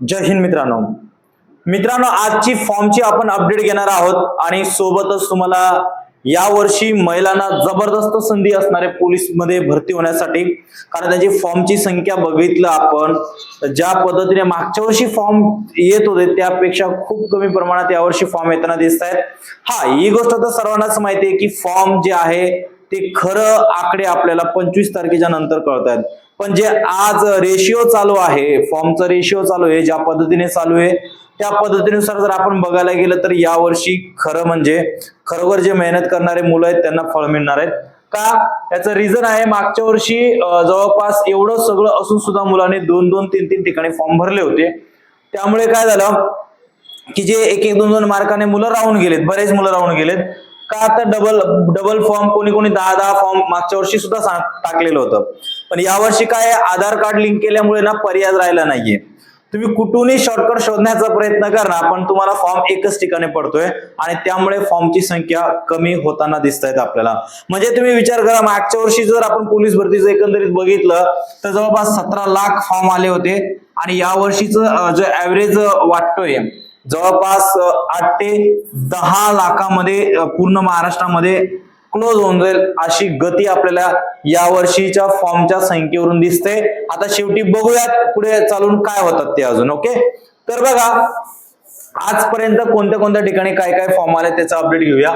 जय हिंद मित्रांनो. मित्रांनो आजची फॉर्मची आपण अपडेट घेणार आहोत आणि सोबतच तुम्हाला या वर्षी महिलांना जबरदस्त संधी असणारे पोलीसमध्ये भरती होण्यासाठी कारण त्याची फॉर्मची संख्या बघितलं आपण ज्या पद्धतीने मागच्या वर्षी फॉर्म येत होते त्यापेक्षा खूप कमी प्रमाणात यावर्षी फॉर्म येताना दिसत आहेत. हा ही गोष्ट तर सर्वांनाच माहिती आहे की फॉर्म जे आहे ते खरं आकडे आपल्याला पंचवीस तारखेच्या नंतर कळत आहेत पण जे आज रेशिओ चालू आहे फॉर्मचा रेशिओ चालू आहे ज्या पद्धतीने चालू आहे त्या पद्धतीनुसार जर आपण बघायला गेलं तर यावर्षी खरं म्हणजे खरोखर जे मेहनत करणारे मुलं आहेत त्यांना फळ मिळणार आहेत. का? याचं रिझन आहे मागच्या वर्षी जवळपास एवढं सगळं असून सुद्धा मुलांनी दोन दोन तीन तीन ठिकाणी फॉर्म भरले होते. त्यामुळे काय झालं? की जे एक एक दोन दोन मार्काने मुलं राहून गेलेत बरेच मुलं राहून गेलेत. का आता डबल डबल फॉर्म कोणी कोणी दहा दहा फॉर्म मागच्या वर्षी सुद्धा टाकलेलं होतं. पण यावर्षी काय आधार कार्ड लिंक केल्यामुळे ना पर्याय राहिला नाहीये. तुम्ही कुठूनही शॉर्टकट शोधण्याचा प्रयत्न करा पण तुम्हाला फॉर्म एकच ठिकाणी पडतोय आणि त्यामुळे फॉर्मची संख्या कमी होताना दिसत आहेत आपल्याला. म्हणजे तुम्ही विचार करा मागच्या वर्षी जर आपण पोलीस भरतीचं एकंदरीत बघितलं तर जवळपास सतरा लाख फॉर्म आले होते आणि या वर्षीचं अं, जे ऍव्हरेज वाटतोय जवळपास आठ ते दहा लाखामध्ये पूर्ण महाराष्ट्रामध्ये क्लोज होऊन जाईल अशी गती आपल्याला या वर्षीच्या फॉर्मच्या संख्येवरून दिसते. आता शेवटी बघूयात पुढे चालून काय होतात ते अजून ओके तर बघा आजपर्यंत कोणत्या कोणत्या ठिकाणी काय काय फॉर्म आले त्याचा अपडेट घेऊया.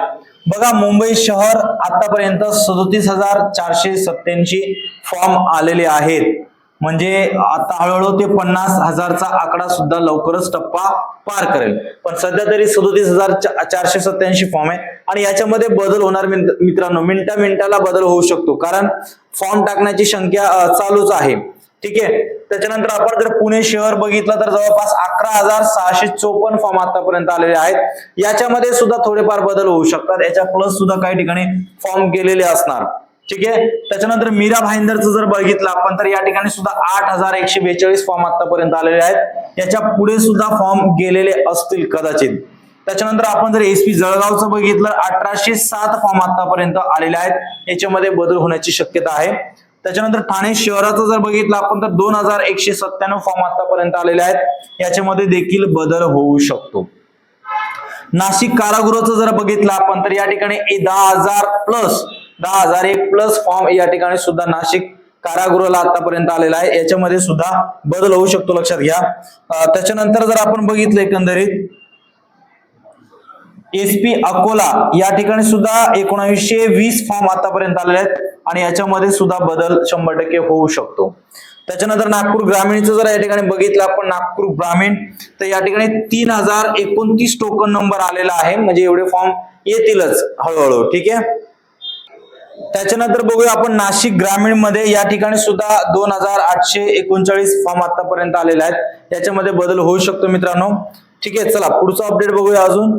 बघा मुंबई शहर आतापर्यंत सदोतीस हजार चारशे सत्याऐंशी फॉर्म आलेले आहेत. म्हणजे आता हळूहळू ते पन्नास हजारचा आकडा सुद्धा लवकरच टप्पा पार करेल. पण सध्या तरी सदोतीस हजार चारशे सत्याऐंशी फॉर्म आहे. आणि याच्यामध्ये बदल होणार मित्र- मित्रांनो मिनिटा मिनिटाला बदल होऊ शकतो. कारण फॉर्म टाकण्याची संख्या चालूच आहे. ठीक आहे? त्याच्यानंतर आपण जर पुणे शहर बघितलं तर जवळपास अकरा हजार सहाशे चोपन्न फॉर्म आतापर्यंत आलेले आहेत. याच्यामध्ये सुद्धा थोडेफार बदल होऊ शकतात. याच्या प्लस सुद्धा काही ठिकाणी फॉर्म गेलेले असणार. ठीक आहे? त्याच्यानंतर मीरा भाईंदरचं जर बघितलं आपण तर या ठिकाणी सुद्धा आठ हजार एकशे बेचाळीस फॉर्म आतापर्यंत आलेले आहेत. याच्यापुढे सुद्धा फॉर्म गेलेले असतील कदाचित. त्याच्यानंतर आपण जर एसपी जळगावचं बघितलं अठराशे सात फॉर्म आतापर्यंत आलेले आहेत. याच्यामध्ये बदल होण्याची शक्यता आहे. त्याच्यानंतर ठाणे शहराचं जर बघितलं आपण तर दोन हजार एकशे सत्त्याण्णव फॉर्म आतापर्यंत आलेले आहेत. याच्यामध्ये देखील बदल होऊ शकतो. नाशिक कारागृहाचं जर बघितलं आपण तर या ठिकाणी दहा हजार प्लस दहा हजार एक प्लस फॉर्म या ठिकाणी सुद्धा नाशिक कारागृहाला आतापर्यंत आलेला आहे. याच्यामध्ये सुद्धा बदल होऊ शकतो लक्षात घ्या. त्याच्यानंतर जर आपण बघितलं एकंदरीत एसपी अकोला या ठिकाणी सुद्धा एकोणावीसशे वीस फॉर्म आतापर्यंत आलेले आहेत आणि याच्यामध्ये सुद्धा बदल शंभर टक्के होऊ शकतो. त्याच्यानंतर नागपूर ग्रामीणचं जर या ठिकाणी बघितलं आपण नागपूर ग्रामीण तर या ठिकाणी तीन हजार एकोणतीस टोकन नंबर आलेला आहे. म्हणजे एवढे फॉर्म येतीलच हळूहळू ठीक आहे? त्याच्यानंतर बघूया आपण नाशिक ग्रामीणमध्ये या ठिकाणी सुद्धा दोन हजार आठशे एकोणचाळीस फॉर्म आतापर्यंत आलेले आहेत. याच्यामध्ये बदल होऊ शकतो मित्रांनो. ठीक आहे चला पुढचा अपडेट बघूया अजून.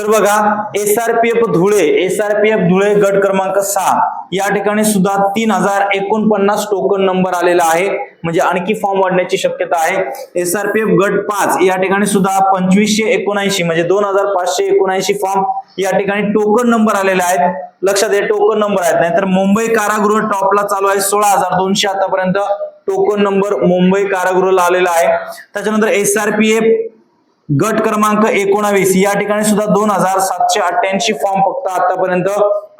तर बघा एसआरपीएफ धुळे एसआरपीएफ धुळे गट क्रमांक सहा. या ठिकाणी सुद्धा तीन हजार एकोणपन्नास टोकन नंबर आलेला आहे. म्हणजे आणखी फॉर्म वाढण्याची शक्यता आहे. एसआरपीएफ गट पाच या ठिकाणी सुद्धा पंचवीसशे एकोणऐंशी म्हणजे दोन हजार पाचशे एकोणऐंशी फॉर्म या ठिकाणी टोकन नंबर आलेले आहेत. लक्षात घ्या टोकन नंबर आहेत. नाहीतर मुंबई कारागृह टॉपला चालू आहे सोळा हजार दोनशे आतापर्यंत टोकन नंबर मुंबई कारागृहाला आलेला आहे. त्याच्यानंतर एसआरपीएफ गट क्रमांक एकोणावीस. या ठिकाणी सुद्धा दोन हजार सातशे अठ्ठ्याऐंशी फॉर्म फक्त आतापर्यंत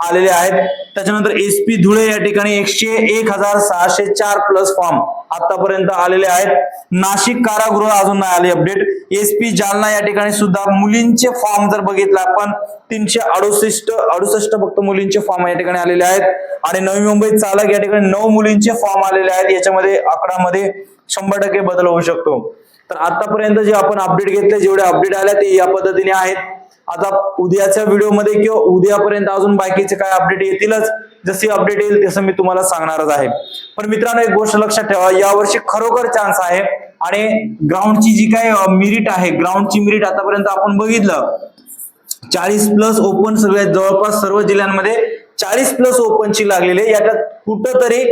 आलेले आहेत. त्याच्यानंतर एसपी धुळे या ठिकाणी एकशे एक हजार सहाशे चार प्लस फॉर्म आतापर्यंत आलेले आहेत. नाशिक कारागृह अजून नाही आले अपडेट एसपी जालना या ठिकाणी सुद्धा मुलींचे फॉर्म जर बघितला आपण तीनशे अडुसष्ट अडुसष्ट फक्त मुलींचे फॉर्म या ठिकाणी आलेले आहेत. आणि नवी मुंबई चालक या ठिकाणी नऊ मुलींचे फॉर्म आलेले आहेत. याच्यामध्ये आकडामध्ये शंभर टक्के बदल होऊ शकतो. तर आतापर्यंत जे आपण अपडेट घेतले जेवढे अपडेट आले ते या पद्धतीने आहेत. आता उद्याच्या व्हिडिओमध्ये किंवा उद्यापर्यंत अजून बाकीचे काय अपडेट येतीलच जशी अपडेट येईल तसं मी तुम्हाला सांगणारच आहे. पण मित्रांनो एक गोष्ट लक्षात ठेवा यावर्षी खरोखर चान्स आहे. आणि ग्राउंडची जी काय मिरिट आहे ग्राउंडची मिरिट आतापर्यंत आपण बघितलं चाळीस प्लस ओपन सगळ्यात जवळपास सर्व जिल्ह्यांमध्ये चाळीस प्लस ओपनची लागलेली आहे. याच्यात कुठंतरी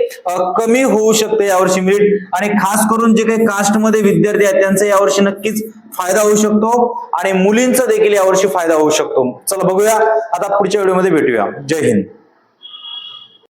कमी होऊ शकते यावर्षी मिरिट आणि खास करून जे काही कास्टमध्ये विद्यार्थी आहेत त्यांचा यावर्षी नक्कीच फायदा होऊ शकतो. आणि मुलींचा देखील यावर्षी फायदा होऊ शकतो. चला बघूया. आता पुढच्या व्हिडिओमध्ये भेटूया. जय हिंद.